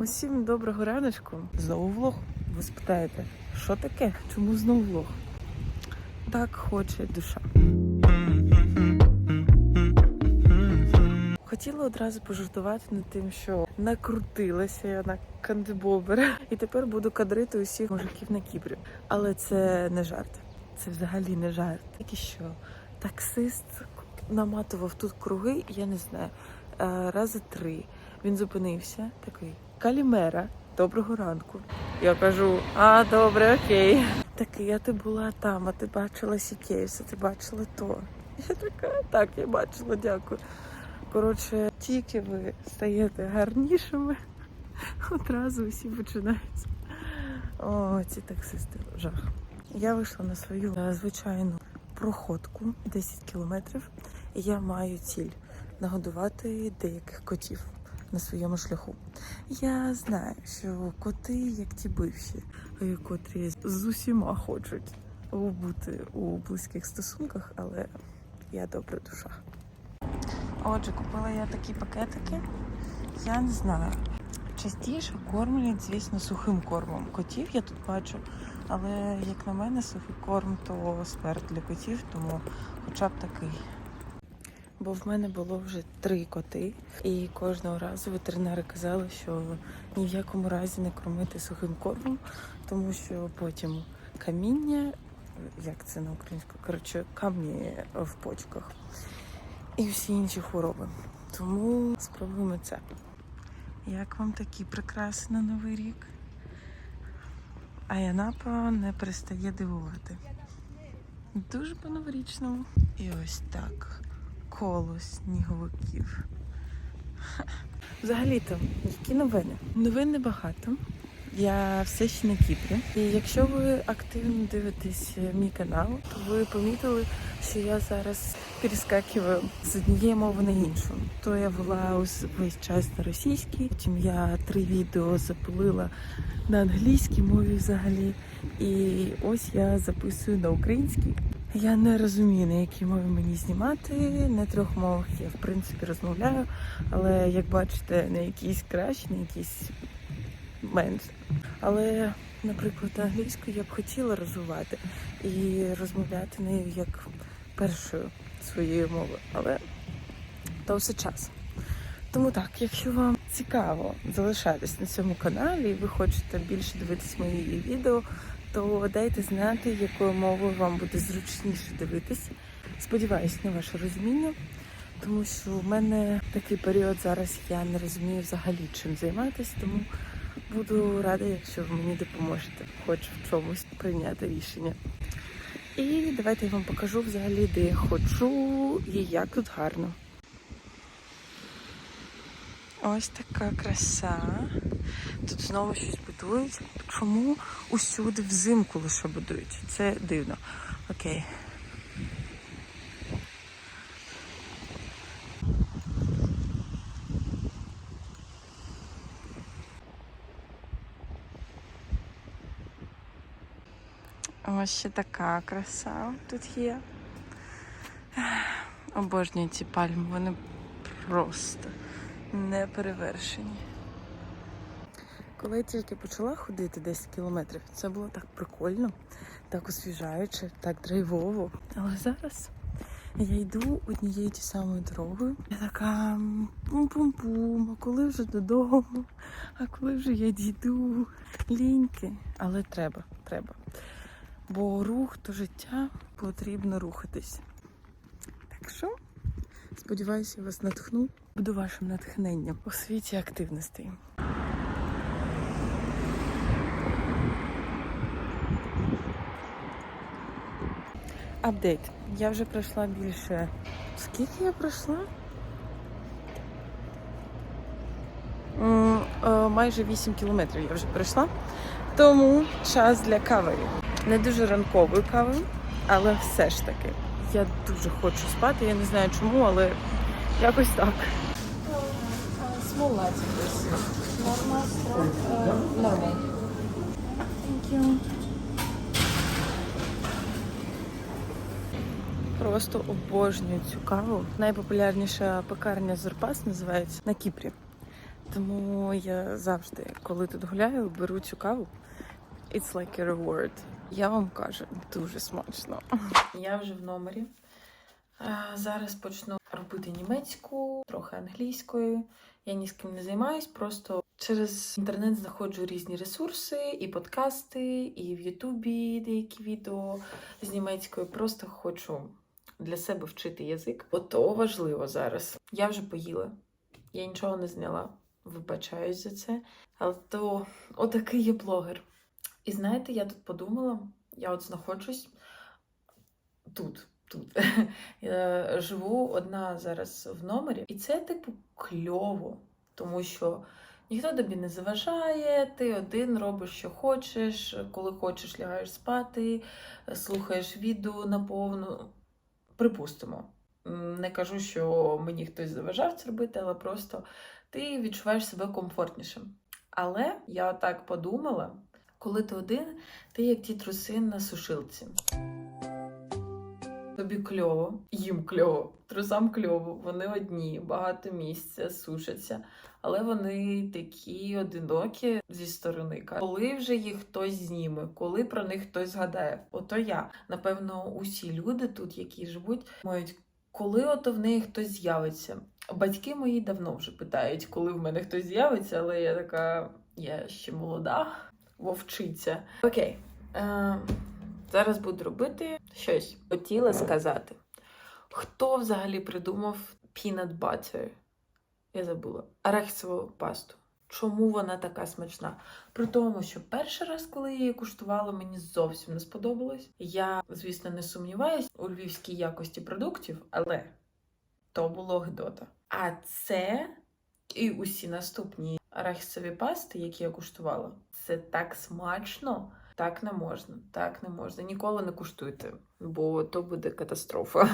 Усім доброго раночку. Знову влог. Ви спитаєте, що таке? Чому знову влог? Так хоче душа. Хотіла одразу пожартувати над тим, що накрутилася я на кандибобер, і тепер буду кадрити усіх мужиків на Кіпрі. Але це не жарт. Це взагалі не жарт. Тільки що таксист наматував тут круги, я не знаю, е, рази три. Він зупинився, такий Калімера, доброго ранку. Я кажу, а добре, окей. Такий, а ти була там, а ти бачила Сікейс, а ти бачила то. Я така, так, я бачила, дякую. Коротше, тільки ви стаєте гарнішими, одразу всі починаються. О, ці таксисти, жах. Я вийшла на свою е, звичайну проходку 10 кілометрів, і я маю ціль нагодувати деяких котів на своєму шляху. Я знаю, що коти, як ті бивші, е, котрі з усіма хочуть бути у близьких стосунках, але я добра душа. Отже, купила я такі пакетики. Я не знаю. Частіше кормлять, звісно, сухим кормом. Котів я тут бачу. Але як на мене, сухий корм то смерть для котів, тому хоча б такий. Бо в мене було вже три коти, і кожного разу ветеринари казали, що ні в якому разі не кормити сухим кормом, тому що потім каміння, як це на українську, коротше, камні в почках і всі інші хвороби. Тому спробуємо це. Як вам такі прикраси на Новий рік? А Янапа не перестає дивувати. Дуже по-новорічному. І ось так. Коло сніговиків. Взагалі-то, які новини? Новин небагато. Я все ще на Кіпрі. І якщо ви активно дивитесь мій канал, то ви помітили, що я зараз перескакую з однієї мови на іншу. То я була весь час на російській, потім я три відео запилила на англійській мові взагалі. І ось я записую на українській. Я не розумію, на якій мові мені знімати. На трьох мовах я в принципі розмовляю, але як бачите, на якійсь краще, на якійсь менше. Але, наприклад, англійську я б хотіла розвивати і розмовляти нею як першою своєю мовою, але то все час. Тому так, якщо вам цікаво залишатись на цьому каналі і ви хочете більше дивитись мої відео, то дайте знати, якою мовою вам буде зручніше дивитись. Сподіваюсь на ваше розуміння, тому що в мене такий період зараз я не розумію взагалі чим займатися, тому буду рада, якщо ви мені допоможете, хоч в чомусь прийняти рішення. І давайте я вам покажу взагалі, де я ходжу і як тут гарно. Ось така краса. Тут знову щось будують. Чому усюди взимку лише будують? Це дивно. Окей. Ось ще така краса тут є. Обожнюю ці пальми, вони просто неперевершені. Коли я тільки почала ходити 10 кілометрів, це було так прикольно, так освіжаюче, так драйвово. Але зараз я йду однією ті самою дорогою. Я така пум-пум-пум, а коли вже додому, а коли вже я дійду, ліньки. Але треба, треба. Бо рух то життя потрібно рухатись. Так що, сподіваюся, я вас натхну. Буду вашим натхненням у світі активностей. Апдейт. Я вже пройшла більше. Скільки я пройшла? Е, Майже 8 кілометрів я вже пройшла. Тому час для кави. Не дуже ранкової кави, але все ж таки. Я дуже хочу спати. Я не знаю чому, але якось так. Please. Normal, normal. Thank you. Просто обожнюю цю каву. Найпопулярніша пекарня Зорпас називається на Кіпрі. Тому я завжди, коли тут гуляю, беру цю каву. It's like a reward. Я вам кажу, дуже смачно. Я вже в номері. Е, Зараз почну робити німецьку, трохи англійською. Я ні з ким не займаюсь, просто через інтернет знаходжу різні ресурси, і подкасти, і в Ютубі деякі відео з німецькою. Просто хочу для себе вчити язик. Ото важливо зараз. Я вже поїла, я нічого не зняла. Вибачаюсь за це. Але то отакий є блогер. І знаєте, я тут подумала, я от знаходжусь тут. Тут я живу одна зараз в номері, і це типу кльово, тому що ніхто тобі не заважає, ти один робиш, що хочеш, коли хочеш, лягаєш спати, слухаєш відео наповну. Припустимо, не кажу, що мені хтось заважав це робити, але просто ти відчуваєш себе комфортнішим. Але я так подумала, коли ти один, ти як ті труси на сушилці. Тобі кльово, їм кльово, трусам кльово, вони одні, багато місця, сушаться, але вони такі одинокі зі сторони. Коли вже їх хтось зніме, коли про них хтось згадає, ото я. Напевно, усі люди тут, які живуть, мають. Коли ото в неї хтось з'явиться. Батьки мої давно вже питають, коли в мене хтось з'явиться, але я така, я ще молода, вовчиця. Окей. Е, зараз буду робити щось. Хотіла сказати. Хто взагалі придумав peanut butter? Я забула. Арахісову пасту. Чому вона така смачна? При тому, що перший раз, коли я її куштувала, мені зовсім не сподобалось. Я, звісно, не сумніваюсь у львівській якості продуктів, але то було гидота. А це і усі наступні арахісові пасти, які я куштувала, це так смачно. Так не можна, так не можна. Ніколи не куштуйте, бо то буде катастрофа.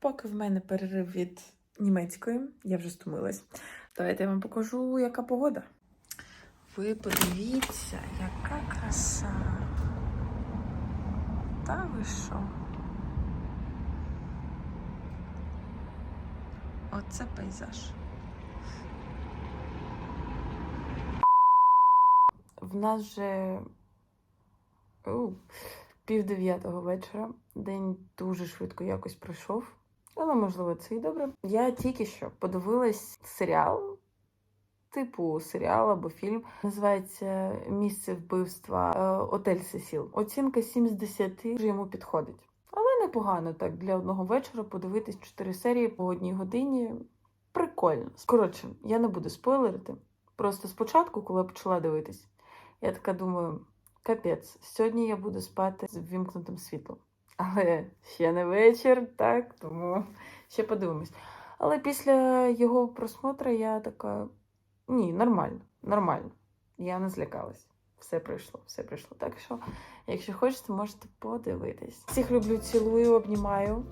Поки в мене перерив від німецької, я вже стомилась. Давайте я вам покажу, яка погода. Ви подивіться, яка краса. Та ви що? Оце пейзаж. В нас вже у, пів дев'ятого вечора. День дуже швидко якось пройшов. Але можливо це і добре. Я тільки що подивилась серіал, типу серіал або фільм. Називається Місце вбивства е, Отель Сесіл. Оцінка 7 з 10 вже йому підходить. Непогано так для одного вечора подивитись 4 серії по одній годині. Прикольно. Коротше, я не буду спойлерити. Просто спочатку, коли я почала дивитись, я така думаю: капець, сьогодні я буду спати з ввімкнутим світлом. Але ще не вечір, так, тому ще подивимось. Але після його просмотру я така: ні, нормально, нормально. Я не злякалась. Все пройшло, все пройшло. Так що, якщо хочете, можете подивитись. Всіх люблю, цілую, обнімаю.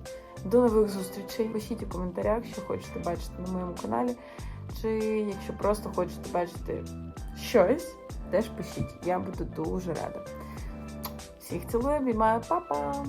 До нових зустрічей. Пишіть у коментарях, що хочете бачити на моєму каналі. Чи якщо просто хочете бачити щось, теж пишіть. Я буду дуже рада. Всіх цілую, обіймаю, па-па!